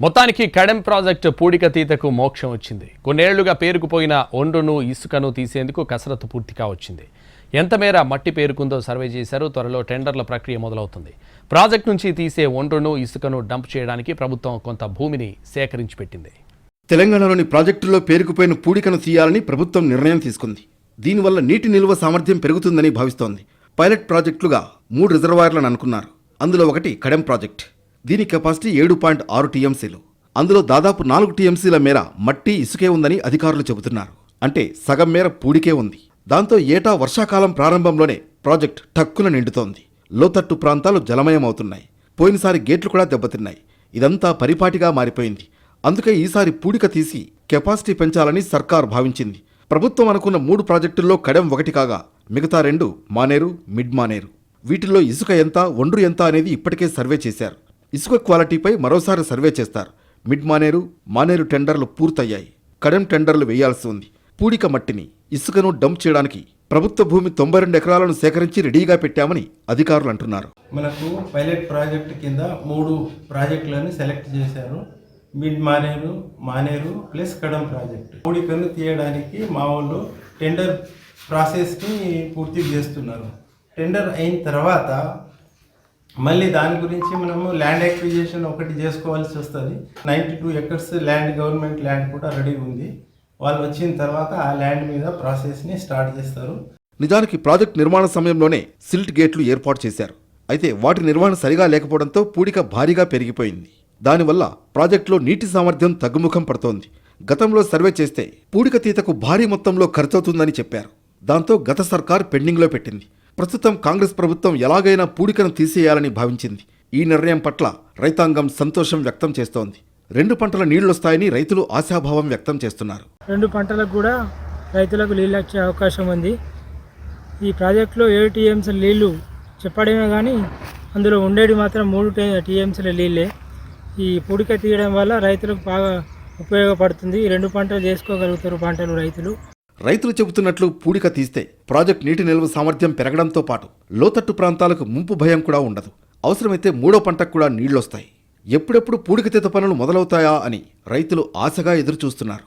మొత్తానికి కడెం ప్రాజెక్టు పూడికతీతకు మోక్షం వచ్చింది. కొన్నేళ్ళుగా పేరుకుపోయిన ఒండ్రును ఇసుకను తీసేందుకు కసరత్తు పూర్తిగా వచ్చింది. ఎంత మేర మట్టి పేరుకుందో సర్వే చేశారు. త్వరలో టెండర్ల ప్రక్రియ మొదలవుతుంది. ప్రాజెక్టు నుంచి తీసే ఒండ్రును ఇసుకను డంప్ చేయడానికి ప్రభుత్వం కొంత భూమిని సేకరించి పెట్టింది. తెలంగాణలోని ప్రాజెక్టుల్లో పేరుకుపోయిన పూడికను తీయాలని ప్రభుత్వం నిర్ణయం తీసుకుంది. దీనివల్ల నీటి నిల్వ సామర్థ్యం పెరుగుతుందని భావిస్తోంది. పైలట్ ప్రాజెక్టులుగా మూడు రిజర్వాయర్లను అనుకున్నారు. అందులో ఒకటి కడెం ప్రాజెక్ట్. దీని కెపాసిటీ ఏడు పాయింట్ ఆరు టీఎంసీలు. అందులో దాదాపు నాలుగు టీఎంసీల మేర మట్టి ఇసుకే ఉందని అధికారులు చెబుతున్నారు. అంటే సగం మేర పూడికే ఉంది. దాంతో ఏటా వర్షాకాలం ప్రారంభంలోనే ప్రాజెక్ట్ టక్కున నిండుతోంది. లోతట్టు ప్రాంతాలు జలమయమవుతున్నాయి. పోయినసారి గేట్లు కూడా దెబ్బతిన్నాయి. ఇదంతా పరిపాటిగా మారిపోయింది. అందుకే ఈసారి పూడిక తీసి కెపాసిటీ పెంచాలని సర్కార్ భావించింది. ప్రభుత్వం అనుకున్న మూడు ప్రాజెక్టుల్లో కడెం ఒకటి కాగా మిగతా రెండు మానేరు మిడ్ మానేరు. వీటిల్లో ఇసుక ఎంత ఒండ్రు ఎంత అనేది ఇప్పటికే సర్వే చేశారు. ఇసుక క్వాలిటీపై మరోసారి సర్వే చేస్తారు. మిడ్ మానేరు మానేరు టెండర్లు పూర్తయ్యాయి. కడెం టెండర్లు వేయాల్సి ఉంది. పూడిక మట్టిని ఇసుకను డంప్ చేయడానికి ప్రభుత్వ భూమి తొంభై రెండు ఎకరాలను సేకరించి రెడీగా పెట్టామని అధికారులు అంటున్నారు. మనకు పైలట్ ప్రాజెక్ట్ కింద మూడు ప్రాజెక్టులను సెలెక్ట్ చేశారు. Mid Maneru Maneru plus Kadam project. పూడికను తీయడానికి మా వాళ్ళు టెండర్ ప్రాసెస్ని పూర్తి చేస్తున్నారు. టెండర్ అయిన తర్వాత మళ్ళీ దాని గురించి మనము ల్యాండ్ ఎక్విజిషన్ ఒకటి చేసుకోవాల్సి వస్తుంది. Ninety two acres land government land కూడా రెడీ ఉంది. వాళ్ళు వచ్చిన తర్వాత ఆ ల్యాండ్ మీద ప్రాసెస్ని స్టార్ట్ చేస్తారు. నిజానికి ప్రాజెక్ట్ నిర్మాణ సమయంలోనే సిల్ట్ గేట్లు ఏర్పాటు చేశారు. అయితే వాటి నిర్వహణ సరిగా లేకపోవడంతో పూడిక భారీగా పెరిగిపోయింది. దానివల్ల ప్రాజెక్టులో నీటి సామర్థ్యం తగ్గుముఖం పడుతోంది. గతంలో సర్వే చేస్తే పూడిక తీతకు భారీ మొత్తంలో ఖర్చవుతుందని చెప్పారు. దాంతో గత సర్కార్ పెండింగ్లో పెట్టింది. ప్రస్తుతం కాంగ్రెస్ ప్రభుత్వం ఎలాగైనా పూడికను తీసేయాలని భావించింది. ఈ నిర్ణయం పట్ల రైతాంగం సంతోషం వ్యక్తం చేస్తోంది. రెండు పంటల నీళ్ళొస్తాయని రైతులు ఆశాభావం వ్యక్తం చేస్తున్నారు. రెండు పంటలకు కూడా రైతులకు నీళ్ళు వచ్చే అవకాశం ఉంది. ఈ ప్రాజెక్టులో ఏడు టీఎంసీల నీళ్ళు చెప్పడమే కానీ అందులో ఉండేది మాత్రం మూడు టీఎంసీల నీళ్ళే ఈ పూడిక తీయడం వల్ల రైతులకు బాగా ఉపయోగపడుతుంది. రెండు పంటలు చేసుకోగలుగుతారు పంటలు రైతులు. రైతులు చెబుతున్నట్లు పూడిక తీస్తే ప్రాజెక్ట్ నీటి నిల్వ సామర్థ్యం పెరగడంతో పాటు లోతట్టు ప్రాంతాలకు ముంపు భయం కూడా ఉండదు. అవసరమైతే మూడో పంటకు కూడా నీళ్ళొస్తాయి. ఎప్పుడెప్పుడు పూడికతీత పనులు మొదలవుతాయా అని రైతులు ఆశగా ఎదురుచూస్తున్నారు.